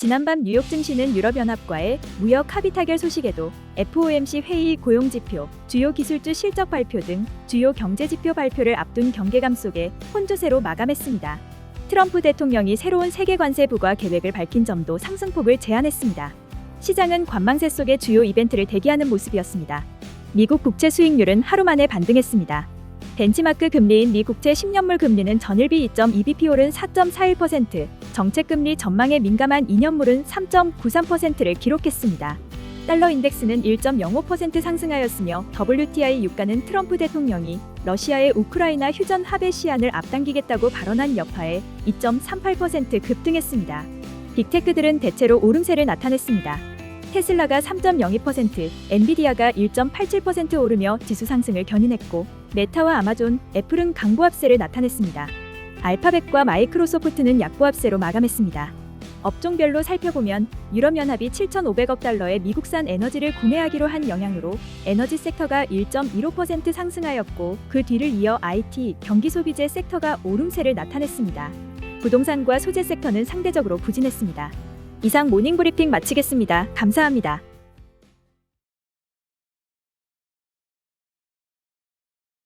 지난밤 뉴욕 증시는 유럽연합과의 무역 합의 타결 소식에도 FOMC 회의 고용 지표, 주요 기술주 실적 발표 등 주요 경제 지표 발표를 앞둔 경계감 속에 혼조세로 마감했습니다. 트럼프 대통령이 새로운 세계 관세 부과 계획을 밝힌 점도 상승폭을 제한했습니다. 시장은 관망세 속의 주요 이벤트를 대기하는 모습이었습니다. 미국 국채 수익률은 하루 만에 반등했습니다. 벤치마크 금리인 미 국채 10년물 금리는 전일비 2.2bp 오른 4.41%, 정책금리 전망에 민감한 2년물은 3.93%를 기록했습니다. 달러 인덱스는 1.05% 상승하였으며 WTI 유가는 트럼프 대통령이 러시아의 우크라이나 휴전 합의 시한을 앞당기겠다고 발언한 여파에 2.38% 급등했습니다. 빅테크들은 대체로 오름세를 나타냈습니다. 테슬라가 3.02%, 엔비디아가 1.87% 오르며 지수 상승을 견인했고 메타와 아마존, 애플은 강보합세를 나타냈습니다. 알파벳과 마이크로소프트는 약보합세로 마감했습니다. 업종별로 살펴보면 유럽연합이 7,500억 달러의 미국산 에너지를 구매하기로 한 영향으로 에너지 섹터가 1.15% 상승하였고 그 뒤를 이어 IT, 경기소비재 섹터가 오름세를 나타냈습니다. 부동산과 소재 섹터는 상대적으로 부진했습니다. 이상 모닝브리핑 마치겠습니다. 감사합니다.